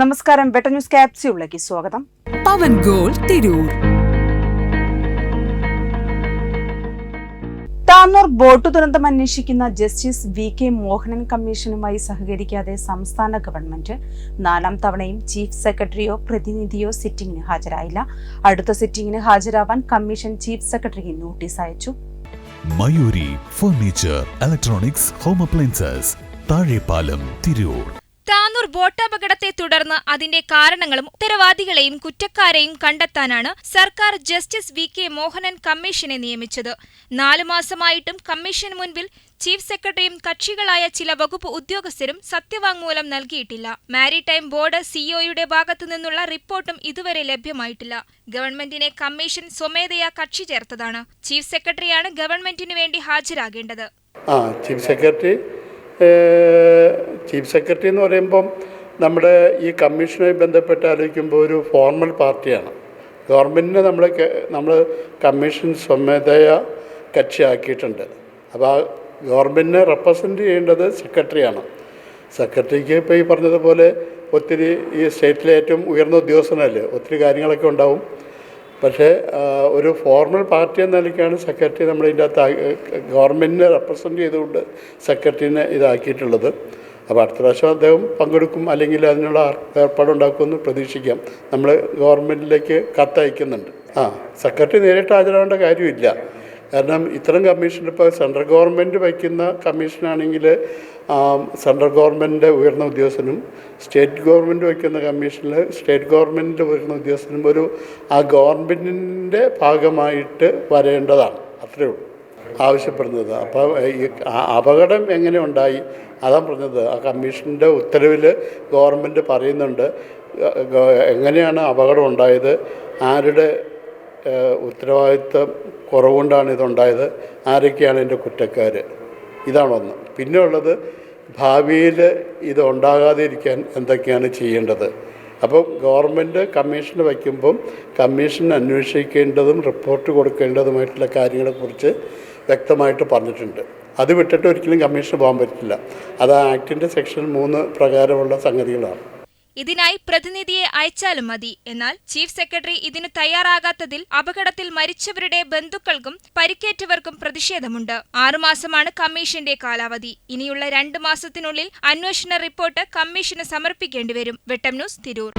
നമസ്കാരം. Better news ക്യാപ്സ്യൂളിലേക്ക് സ്വാഗതം. പവൻ ഗോൾ തിരൂർ. താന്നൂർ ബോട്ട് ദുരന്തം അന്വേഷിക്കുന്ന ജസ്റ്റിസ് വി കെ മോഹനൻ കമ്മീഷനുമായി സഹകരിക്കാതെ സംസ്ഥാന ഗവൺമെന്റ് നാലാം തവണയും ചീഫ് സെക്രട്ടറിയോ പ്രതിനിധിയോ സിറ്റിംഗിന് ഹാജരായില്ല. അടുത്ത സിറ്റിംഗിന് ഹാജരാവാൻ കമ്മീഷൻ ചീഫ് സെക്രട്ടറിക്ക് നോട്ടീസ് അയച്ചു. Mayuri furniture electronics home appliances Thazhepalam Tirur. Tanur ബോട്ടപകടത്തെ തുടർന്ന് അതിന്റെ കാരണങ്ങളും ഉത്തരവാദികളെയും കുറ്റക്കാരെയും കണ്ടെത്താനാണ് സർക്കാർ ജസ്റ്റിസ് വി കെ മോഹനൻ കമ്മീഷനെ നിയമിച്ചത്. നാലു മാസമായിട്ടും കമ്മീഷന് മുൻപിൽ ചീഫ് സെക്രട്ടറിയും കക്ഷികളായ ചില വകുപ്പ് ഉദ്യോഗസ്ഥരും സത്യവാങ്മൂലം നൽകിയിട്ടില്ല. മാരിടൈം ബോർഡ് സിഇഒയുടെ ഭാഗത്തു നിന്നുള്ള റിപ്പോർട്ടും ഇതുവരെ ലഭ്യമായിട്ടില്ല. ഗവൺമെന്റിനെ കമ്മീഷൻ സ്വമേധയാ കക്ഷി ചേർത്തതാണ്. ചീഫ് സെക്രട്ടറിയാണ് ഗവൺമെന്റിനു വേണ്ടി ഹാജരാകേണ്ടത്. ആ ചീഫ് സെക്രട്ടറി ചീഫ് സെക്രട്ടറി എന്ന് പറയുമ്പം നമ്മുടെ ഈ കമ്മീഷനുമായി ബന്ധപ്പെട്ട് ആലോചിക്കുമ്പോൾ ഒരു ഫോർമൽ പാർട്ടിയാണ്. ഗവൺമെന്റിനെ നമ്മൾ നമ്മൾ കമ്മീഷൻ സ്വമേധയ കക്ഷിയാക്കിയിട്ടുണ്ട്. അപ്പോൾ ആ ഗവൺമെന്റിനെ റെപ്രസെന്റ് ചെയ്യേണ്ടത് സെക്രട്ടറിയാണ്. സെക്രട്ടറിക്ക് ഇപ്പോൾ ഈ പറഞ്ഞതുപോലെ ഒത്തിരി ഈ സ്റ്റേറ്റിലെ ഏറ്റവും ഉയർന്ന ഉദ്യോഗസ്ഥനല്ലേ? ഒത്തിരി കാര്യങ്ങളൊക്കെ ഉണ്ടാവും. പക്ഷേ ഒരു ഫോർമൽ പാർട്ടി എന്ന നിലയ്ക്കാണ് സെക്രട്ടറി നമ്മളിതിന്റെ അകത്ത് ഗവൺമെന്റിനെ റെപ്രസെന്റ് ചെയ്തുകൊണ്ട് സെക്രട്ടറിനെ ഇതാക്കിയിട്ടുള്ളത്. അപ്പോൾ അടുത്ത പ്രാവശ്യം അദ്ദേഹം പങ്കെടുക്കും അല്ലെങ്കിൽ അതിനുള്ള ഏർപ്പാടുണ്ടാക്കുമെന്ന് പ്രതീക്ഷിക്കാം. നമ്മൾ ഗവൺമെന്റിലേക്ക് കത്തയക്കുന്നുണ്ട്. ആ സെക്രട്ടറി നേരിട്ട് ഹാജരാവേണ്ട കാര്യമില്ല. കാരണം ഇത്തരം കമ്മീഷൻ ഇപ്പോൾ സെൻട്രൽ ഗവൺമെന്റ് വയ്ക്കുന്ന കമ്മീഷനാണെങ്കിൽ സെൻട്രൽ ഗവൺമെന്റിന്റെ ഉയർന്ന ഉദ്യോഗസ്ഥനും സ്റ്റേറ്റ് ഗവൺമെന്റ് വയ്ക്കുന്ന കമ്മീഷനിൽ സ്റ്റേറ്റ് ഗവൺമെന്റിന്റെ ഉയർന്ന ഉദ്യോഗസ്ഥനും ഒരു ആ ഗവൺമെന്റിന്റെ ഭാഗമായിട്ട് വരേണ്ടതാണ്. അത്രയേ ഉള്ളൂ. ആവശ്യപ്പെടുന്നത്. അപ്പോൾ ഈ അപകടം എങ്ങനെ ഉണ്ടായി? അതാണ് പറഞ്ഞത്. ആ കമ്മീഷന്റെ ഉത്തരവിൽ ഗവൺമെന്റ് പറയുന്നുണ്ട് എങ്ങനെയാണ് അപകടം ഉണ്ടായത്? ആരുടെ ഉത്തരവാദിത്വം കുറവുകൊണ്ടാണ് ഇതുണ്ടായത്. ആരൊക്കെയാണ് എന്റെ കുറ്റക്കാർ ഇതാണൊന്ന്. പിന്നെ ഉള്ളത് ഭാവിയിൽ ഇത് ഉണ്ടാകാതിരിക്കാൻ എന്തൊക്കെയാണ് ചെയ്യേണ്ടത്? അപ്പോൾ ഗവൺമെന്റ് കമ്മീഷൻ വയ്ക്കുമ്പം കമ്മീഷൻ അന്വേഷിക്കേണ്ടതും റിപ്പോർട്ട് കൊടുക്കേണ്ടതുമായിട്ടുള്ള കാര്യങ്ങളെക്കുറിച്ച് വ്യക്തമായിട്ട് പറഞ്ഞിട്ടുണ്ട്. അത് വിട്ടിട്ട് ഒരിക്കലും കമ്മീഷന് പോകാൻ പറ്റില്ല. അത് ആക്ടിന്റെ സെക്ഷൻ മൂന്ന് പ്രകാരമുള്ള സംഗതികളാണ്. ഇതിനായി പ്രതിനിധിയെ അയച്ചാലും മതി. എന്നാൽ ചീഫ് സെക്രട്ടറി ഇതിനു തയ്യാറാകാത്തതിൽ അപകടത്തിൽ മരിച്ചവരുടെ ബന്ധുക്കൾക്കും പരിക്കേറ്റവർക്കും പ്രതിഷേധമുണ്ട്. ആറുമാസമാണ് കമ്മീഷന്റെ കാലാവധി. ഇനിയുള്ള രണ്ട് മാസത്തിനുള്ളിൽ അന്വേഷണ റിപ്പോർട്ട് കമ്മീഷന് സമർപ്പിക്കേണ്ടിവരും. വെട്ടം ന്യൂസ് തിരൂർ.